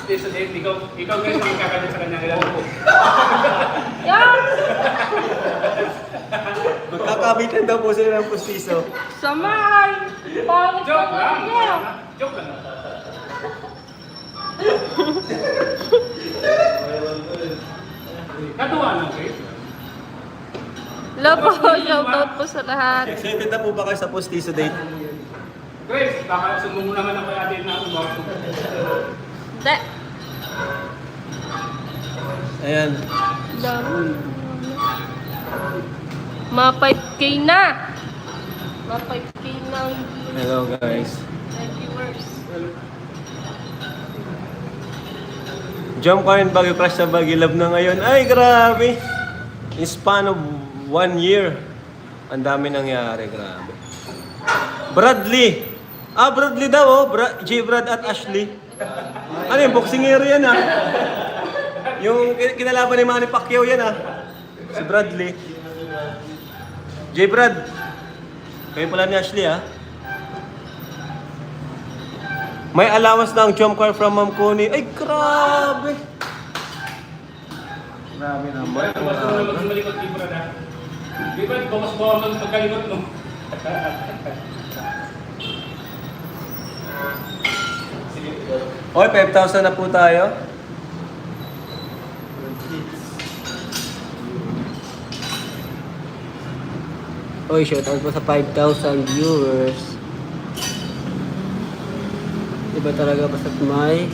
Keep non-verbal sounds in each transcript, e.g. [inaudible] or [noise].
Station 8, ikaw, ikaw guys ang magkakalit sa kanya. Kilala [laughs] ko. Yan! Magkakabitan daw po sila ng pustiso. Samay! Pangit Joke lang. naman niya! Joke lang. Natuwa lang kayo. Hello po, shoutout po sa lahat. Excited na po ba kayo sa pustiso date? Grace, baka sumungo naman ako natin na umawag. Hindi. Ayan. Dami. Mga 5K na! Mga 5K na Hello guys. viewers. Jump Coin Baguio Crush sa Baguio Love na ngayon. Ay, grabe! In span of one year, ang dami nangyari. Grabe. Bradley! Ah, Bradley daw oh. Bra J. Brad at Ashley. Ano yung boxingero yan ah. Yung kin- kinalaban ni Manny Pacquiao yan ah. Si Bradley. J. Brad. Kayo pala ni Ashley ah. May allowance ng jump car from Ma'am Connie. Ay, grabe! Grabe naman. Bawas mo naman sa malikot ni Brad ha. Di ba, bawas mo ang magkalimot mo. Oy, 5,000 na po tayo. Oy, shoutout po sa 5,000 viewers. Iba talaga basta may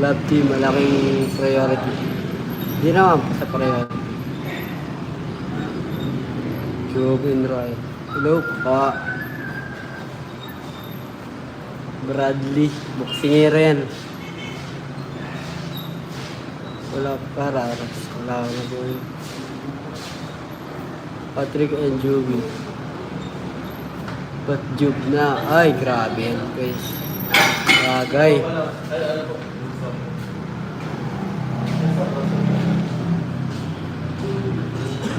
love team, malaking priority. Hindi naman po sa priority. Jobin Roy. Hello po. Bradley, boksingero yan. Wala pa raras. Wala na po. Patrick and Joey. But Jub na. Ay, grabe yan, guys. Bagay.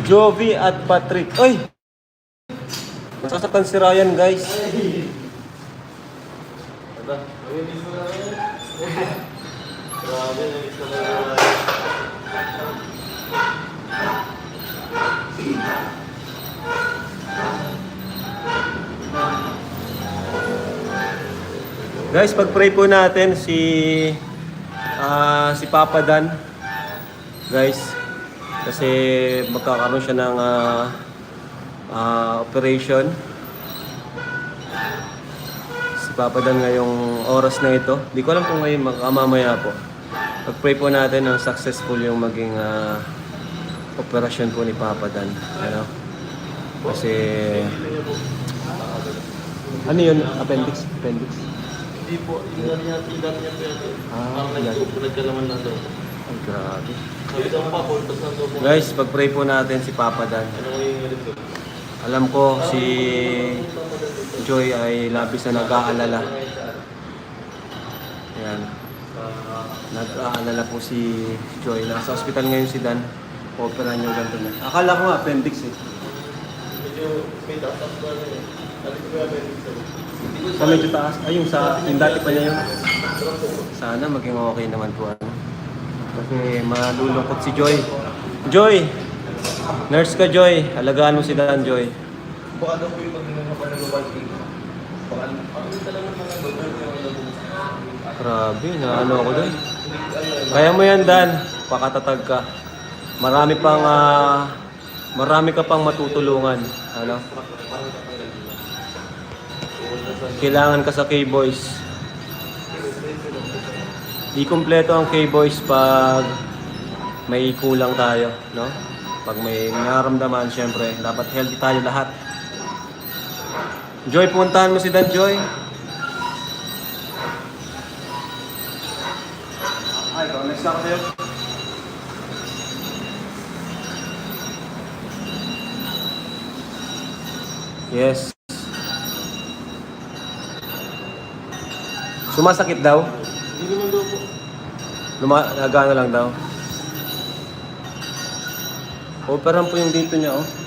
Jovi at Patrick. Ay! Masasaktan si Ryan, guys. Guys, pag-pray po natin si ah, si Papa Dan. Guys, kasi magkakaroon siya ng ah, ah, operation. Si Papa Dan ngayong oras na ito. Di ko alam kung ngayon makamamaya po. Pag-pray po natin na successful yung maging ah, operasyon po ni Papa Dan. Ano? Kasi ano yun? Appendix? Appendix? Hindi po, yung ano niya, ilan niya po yan. Ah, Parang nagkalaman na daw. Ay, grabe. Guys, pag-pray po natin si Papa Dan. Ano yung? Alam ko si Joy ay labis na nag-aalala. Ayan. Nag-aalala po si Joy. Nasa hospital ngayon si Dan. Operahan yung ganito na. Akala ko nga appendix eh. May tatas ba yun? Sabi ko yung Sa medyo taas. Ay, yung sa, yung dati pa niya yun. Sana maging okay naman po. Ano. Kasi malulungkot si Joy. Joy! Nurse ka, Joy. Alagaan mo si Dan, Joy. Baka daw po yung pag-inom pa ng Grabe, naano ako doon. Kaya mo yan, Dan. Pakatatag ka. Marami pang, ah, marami ka pang matutulungan. Ano? Kailangan ka sa K-Boys. Di kumpleto ang K-Boys pag may kulang tayo, no? Pag may nararamdaman, syempre, dapat healthy tayo lahat. Joy, puntahan mo si Dan Joy. Ay, ito. Next ako sa'yo. Yes. Sumasakit daw? Hindi naman daw po. Luma nagano lang daw. Operan po yung dito niya, oh.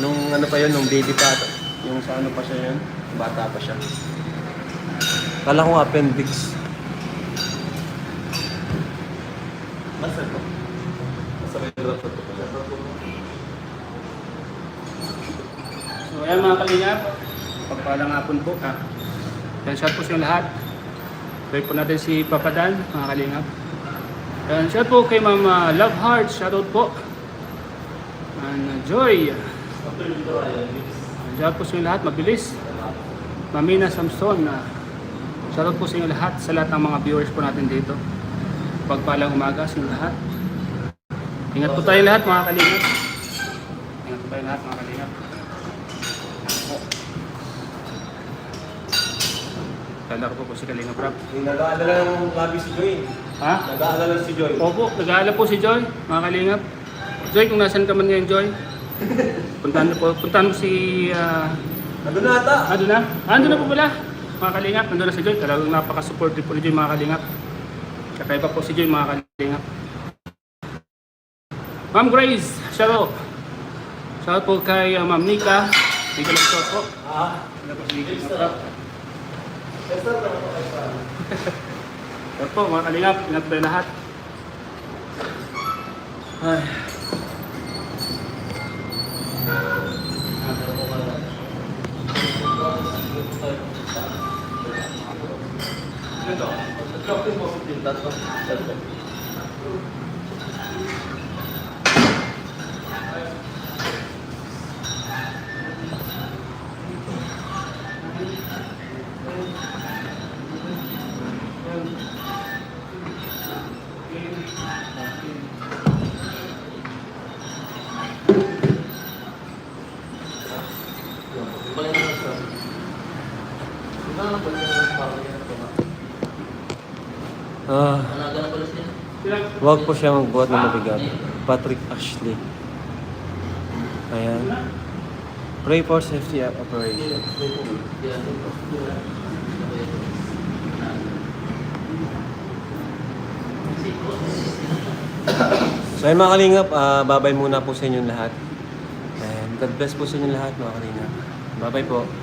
Nung ano pa yun, nung baby pa. Yung sa ano pa siya yun? Bata pa siya. Kala ko appendix. Nasa ito? Nasa may drop pala. So ayan mga kalingap, pagpalang hapon po ha. Yan shout po sa lahat. Pray po natin si Papa Dan, mga kalingap. Yan shout po kay Mama Love Heart, shout out po. And uh, Joy. Shout po sa inyo lahat, mabilis. Mamina Samson, na shout out po sa inyo lahat, sa lahat ng mga viewers po natin dito. Pagpalang umaga sa inyo lahat. Ingat po tayo lahat mga kalingap. Ingat po tayo lahat mga kalingap. Kala ko po po si Kalinga Prab. Yung nag-aalala ng labi si Joy. Ha? Nag-aalala si Joy. Opo, nag-aalala po si Joy, mga Kalingap. Joy, kung nasan ka man ngayon, Joy, [laughs] puntahan mo po, puntahan mo si, ah, Nandun na ata. ano na? Ah, Ando na po pala, mga Kalingap, nandun na si Joy, talagang napaka-supportive po ni Joy, mga Kalingap. Kakaiba po si Joy, mga Kalingap. Ma'am Grace, shout out. Shout out po kay ah, Ma'am Nika. Nika lang shout po. Ah, Ano po si Nika? Shout po, mga Kalingap, ingat lahat. ay. Ito. Drop yung positive. Tatlo. Tatlo. Ah, wag po siya magbuhat ng mabigat. Patrick Ashley. Ayan. Pray for safety operation. So ayun mga kalingap, ah, babay muna po sa inyong lahat. And God bless po sa inyong lahat mga kalingap. Babay po.